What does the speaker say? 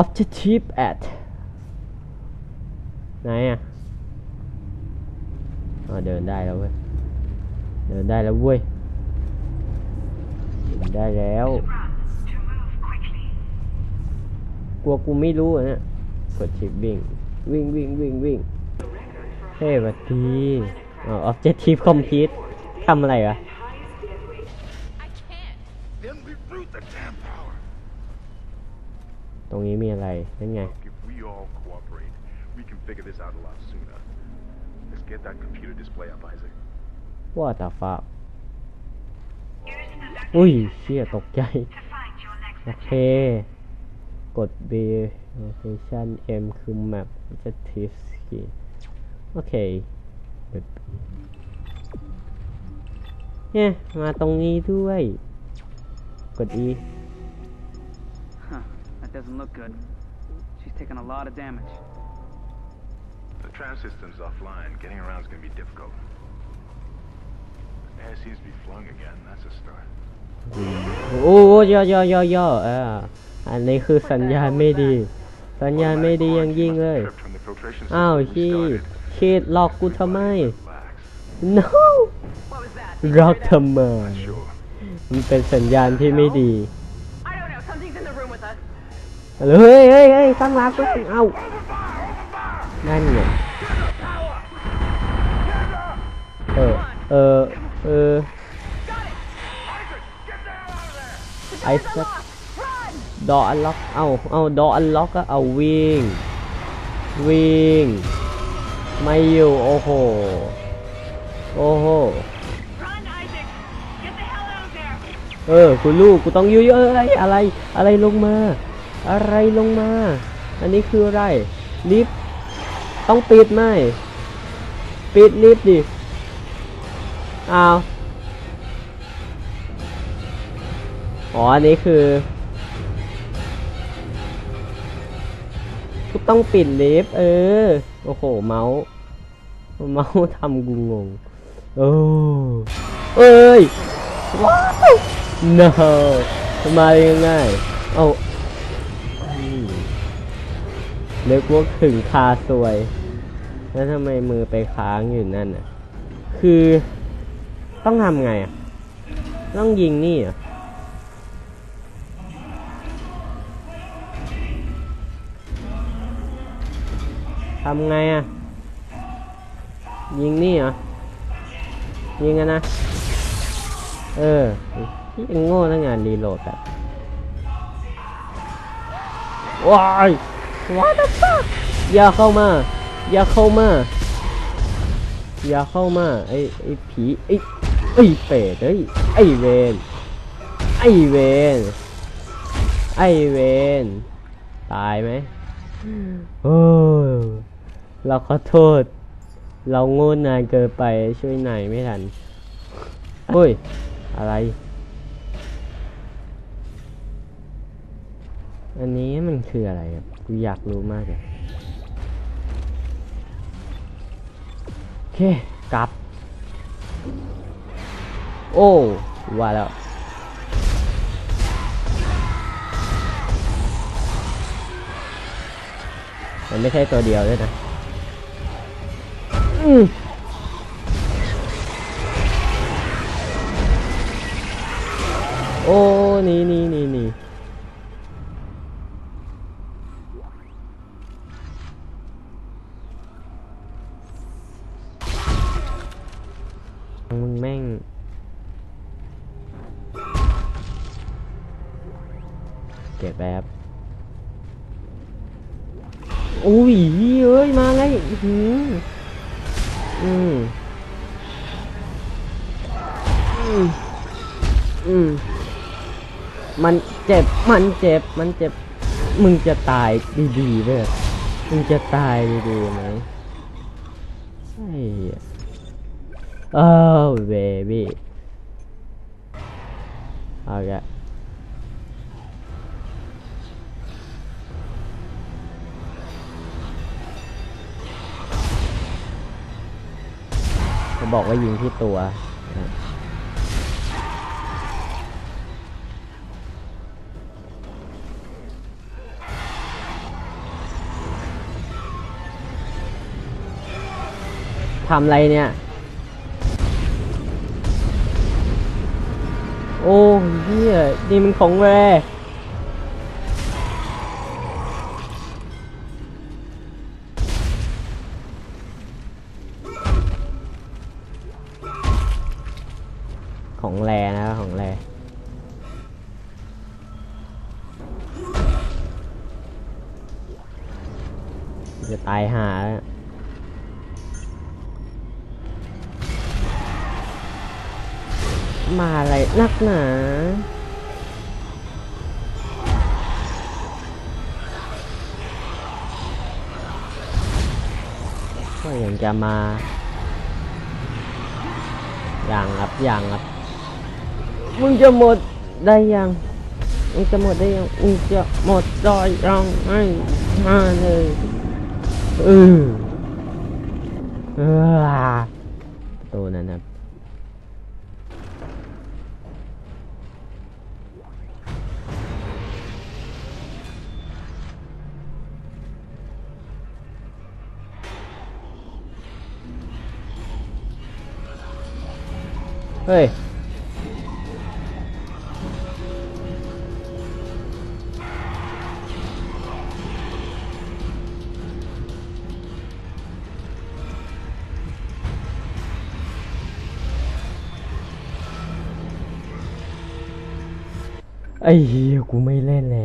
objective at ไหนอะเดินได้แล้วเว้ย เดินได้แล้วเว้ยเดินได้แล้ว กลัวกูไม่รู้อะเนี่ยกดชิปวิ่ง วิ่งวิ่งวิ่งวิ่งเฮ้ยสวัสดีอ๋อ objective complete ทำอะไรวะ ตรงนี้มีอะไรนั่นไง Look, if we all cooperate, we can figure this out a lot sooner. Let's get that computer display up, Isaac. What the fuck อุ้ยเชี่ยตกใจ โอเค กด B location M คือ map objective key โอเคกด B เนี่ยมาตรงนี้ด้วย กด E Huh, that doesn't look good. She's taking a lot of damage. The tram system's offline. Getting around is gonna be difficult. Air seems to be flowing again. That's a start. โอ้ยอย่าอย่าอย่าอย่าเอออันนี้คือสัญญาณไม่ดี สัญญาณไม่ดีอย่างยิ่งเลย Tripped from the filtration อ้าว system when ชี we ด started. ชีดหลอกกูทำไม Relax. no What was that? หลอกทำไม Sure. มันเป็นสัญญาณที่ไม่ดี เฮ้ยเฮ้ยเฮ้ยตั้งรับก็เอ้านั่นไงเออ เออ เออ ไอ้สักดออันล็อก เอาเอาดออันล็อกก็เอาวิ่ง วิ่ง ไม่อยู่ โอ้โห โอ้โห เออกูลูก กูต้องยื้อเอ้ยอะไร อะไรลงมา อะไรลงมา อันนี้คืออะไร ลิฟต์ต้องปิดไหม ปิดลิฟต์ดิ อ้าว อ๋อ อันนี้คือกูต้องปิดลิฟต์เออ โอ้โห เมาส์ เมาส์ทำกูงง โอ้เอ้ย ว้าว no มาได้ยังไงเอา เล็กว่าถึงคาสวย แล้วทำไมมือไปค้างอยู่นั่นน่ะ คือต้องทำไงอะ ต้องยิงนี่อะทำไงอะ ยิงนี่เหรอ ยิงกันนะ เออที่ยังโง่ทั้งงานรีโหลดอะว้าย what the fuck อย่าเข้ามา อย่าเข้ามา อย่าเข้ามา ไอ้ไอ้ผีไอ้ไอ้เป็ดเฮ้ยไอ้เวนไอ้เวนไอ้เวนตายไหมโอ้เราขอโทษ เราโง่นานเกินไปช่วยไหนายไม่ทันเฮ้ย อะไร อันนี้มันคืออะไรครับกูอยากรู้มากเลยโอเคกลับ โอ้ว่าแล้วมันไม่ใช่ตัวเดียวด้วยนะอืมโอ้นี่นี่นี่นี่ เก็บแบบอุ้ยเอ้ย มาเลยอืมอืมอืมมันเจ็บ มันเจ็บ มันเจ็บ มึงจะตายดีๆเลยมึงจะตายดีๆไหมใช่โอ้เบบี้เอาละ เขาบอกว่ายิงที่ตัวทำไรเนี่ย โอ้ยนี่มันของแว ของแรนะของแรจะตายหาแล้วมาอะไรนักหนาก็ยังจะมาอย่างครับอย่างครับ มึงจะหมดได้ยัง มึงจะหมดได้ยัง มึงจะหมดได้ยังไม่มาเลยเออเออตัวนั้นครับเฮ้ย ไอ้เหี้ยกูไม่เล่นแล้ว